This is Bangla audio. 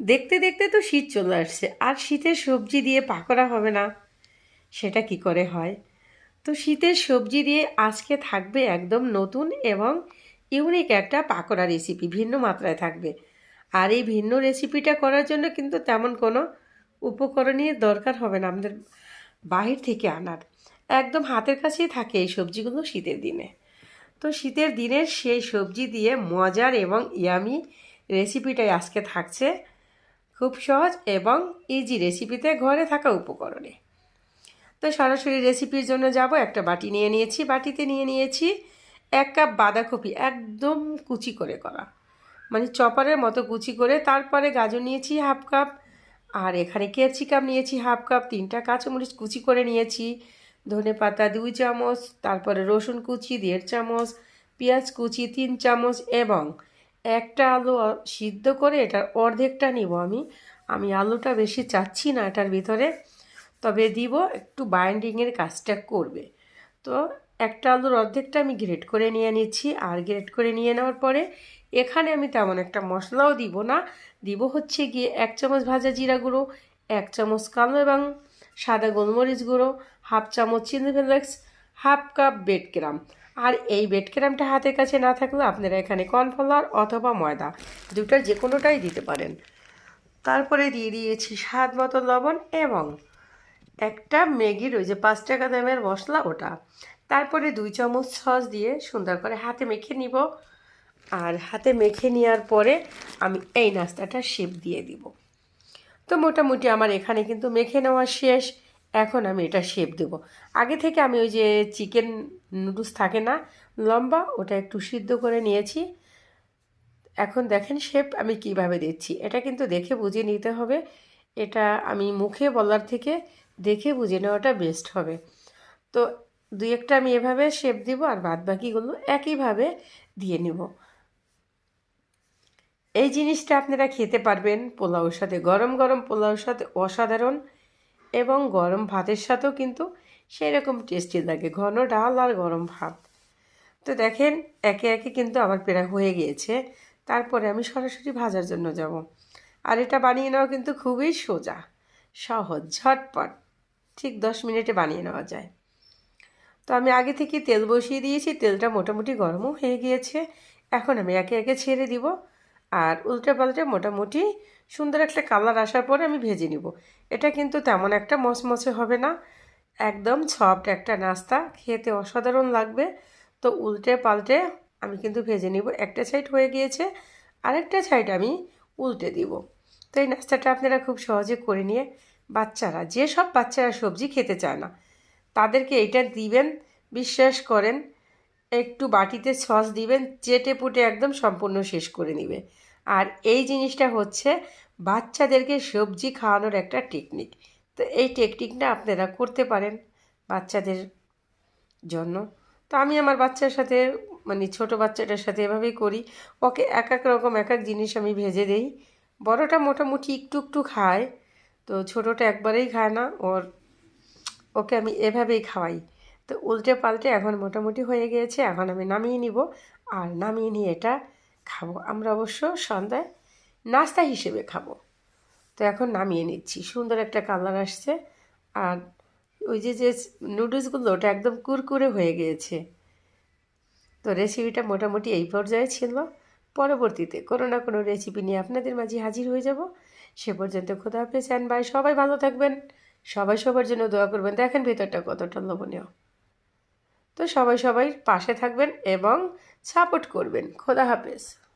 দেখতে দেখতে তো শীত চলে আসছে, আর শীতের সবজি দিয়ে পাকোড়া হবে না। সেটা কি করে হয়? তো শীতের সবজি দিয়ে আজকে থাকবে একদম নতুন এবং ইউনিক একটা পাকোড়া রেসিপি ভিন্ন মাত্রায় থাকবে। আর এই ভিন্ন রেসিপিটা করার জন্য কিন্তু তেমন কোনো উপকরণের দরকার হবে না, আমাদের বাহির থেকে আনার। একদম হাতের কাছেই থাকে এই সবজিগুলো শীতের দিনে। তো শীতের দিনের সেই সবজি দিয়ে মজার এবং ইয়ামি রেসিপিটাই আজকে থাকছে। খুব সহজ এবং ইজি রেসিপিতে ঘরে থাকা উপকরণে। তো সরাসরি রেসিপির জন্য যাব, একটা বাটি নিয়ে নিয়েছি। বাটিতে নিয়ে নিয়েছি এক কাপ বাঁধাকপি একদম কুচি করে করা। মানে চপারের মতো কুচি করে তারপরে গাজর নিয়েছি হাফ কাপ, আর এখানে ক্যাপসিকাম নিয়েছি হাফ কাপ, তিনটা কাঁচামরিচ কুচি করে নিয়েছি, ধনে পাতা দুই চামচ, তারপরে রসুন কুচি, দেড় চামচ, পেঁয়াজ কুচি, তিন চামচ এবং একটা আলু সিদ্ধ করে এটার অর্ধেকটা নিব আমি। আমি আলুটা বেশি চাচ্ছি না এটার ভিতরে। তবে দিব, একটু বাইন্ডিংয়ের কাজটা করবে। তো একটা আলুর অর্ধেকটা আমি গ্রেট করে নিয়ে নিচ্ছি। আর গ্রেট করে নিয়ে নেওয়ার পরে এখানে আমি তেমন একটা মশলাও দিব না। দিব হচ্ছে গিয়ে এক চামচ ভাজা জিরা গুঁড়ো, এক চামচ কালো এবং সাদা গোলমরিচ গুঁড়ো, হাফ চামচ chilli flakes, half cup bread crumb. আর এই বেড ক্রামটা হাতের কাছে না থাকলে আপনারা এখানে কর্নফ্লাওয়ার অথবা ময়দা দুটার যে কোনোটাই দিতে পারেন। তারপরে দিয়ে দিয়েছি স্বাদ মতো লবণ এবং একটা ম্যাগির ওই যে পাঁচ টাকা দামের মশলা ওটা। তারপরে দুই চামচ সস দিয়ে সুন্দর করে হাতে মেখে নিব। আর হাতে মেখে নেওয়ার পরে আমি এই নাস্তাটা শেপ দিয়ে দিব। তো মোটামুটি আমার এখানে কিন্তু মেখে নেওয়া শেষ। এখন আমি এটা শেপ দেব। আগে থেকে আমি ওই যে চিকেন নুডলস থাকে না, লম্বা, ওটা একটু সিদ্ধ করে নিয়েছি। এখন দেখেন শেপ আমি কীভাবে দিচ্ছি। এটা কিন্তু দেখে বুঝে নিতে হবে। এটা আমি মুখে বলার থেকে দেখে বুঝে নেওয়াটা বেস্ট হবে। তো দুই একটা আমি এভাবে শেপ দিব আর বাদ বাকিগুলো একইভাবে দিয়ে নিব। এই জিনিসটা আপনারা খেতে পারবেন পোলাওর সাথে। গরম গরম পোলাওর সাথে অসাধারণ। এবং গরম ভাতের সাথেও কিন্তু সেই রকম টেস্টি লাগে, ঘন ডাল আর গরম ভাত। তো দেখেন, একে একে কিন্তু আমার পেরা হয়ে গিয়েছে। তারপরে আমি সরাসরি ভাজার জন্য যাব। আর এটা বানিয়ে নেওয়া কিন্তু খুবই সোজা, সহজ, ঝটপট। ঠিক দশ মিনিটে বানিয়ে নেওয়া যায়। তো আমি আগে থেকে তেল বসিয়ে দিয়েছি, তেলটা মোটামুটি গরমও হয়ে গিয়েছে। এখন আমি একে একে ছেড়ে দিব। আর উল্টে পাল্টে মোটামুটি সুন্দর একটা কালার আসার পরে আমি ভেজে নিব। এটা কিন্তু তেমন একটা মচমচে হবে না। একদম সফট একটা নাস্তা, খেতে অসাধারণ লাগবে। তো উল্টে পাল্টে আমি কিন্তু ভেজে নিব। একটা সাইড হয়ে গিয়েছে, আরেকটা সাইড আমি উল্টে দিব। তো এই নাস্তাটা আপনারা খুব সহজে করে নিয়ে বাচ্চারা যেসব বাচ্চারা সবজি খেতে চায় না, তাদেরকে এইটা দিবেন, বিশ্বাস করেন, একটু বাটিতে সস দিবেন চেটে পুটে একদম সম্পূর্ণ শেষ করে নেবে। আর এই জিনিসটা হচ্ছে বাচ্চাদেরকে সবজি খাওয়ানোর একটা টেকনিক তো এই টেকনিকটা আপনারা করতে পারেন বাচ্চাদের জন্য। তো আমি আমার বাচ্চার সাথে মানে ছোট বাচ্চাটার সাথে এভাবেই করি। ওকে এক এক রকম, এক এক জিনিস আমি ভেজে দেই। বড়টা মোটামুটি একটু একটু খায়, তো ছোটোটা একবারেই খায় না। ওর, ওকে আমি এভাবেই খাওয়াই। তো উল্টে পাল্টে এখন মোটামুটি হয়ে গিয়েছে, এখন আমি নামিয়ে নিব। আর নামিয়ে নিয়ে এটা খাব। আমরা অবশ্য সন্ধ্যায় নাস্তা হিসেবে খাব। তো এখন নামিয়ে নিচ্ছি। সুন্দর একটা কালার আসছে। আর ওই যে যে নুডলসগুলো, ওটা একদম কুরকুরে হয়ে গিয়েছে। তো রেসিপিটা মোটামুটি এই পর্যায়ে ছিল। পরবর্তীতে কোনো না কোনো রেসিপি নিয়ে আপনাদের মাঝে হাজির হয়ে যাব। সে পর্যন্ত খোদা হাফেজ অ্যান্ড বাই সবাই ভালো থাকবেন। সবাই সবার জন্য দোয়া করবেন। দেখেন ভেতরটা কতটা লোভনীয়। তো সবাই সবাই পাশে থাকবেন এবং সাপোর্ট করবেন। খোদা হাফেজ।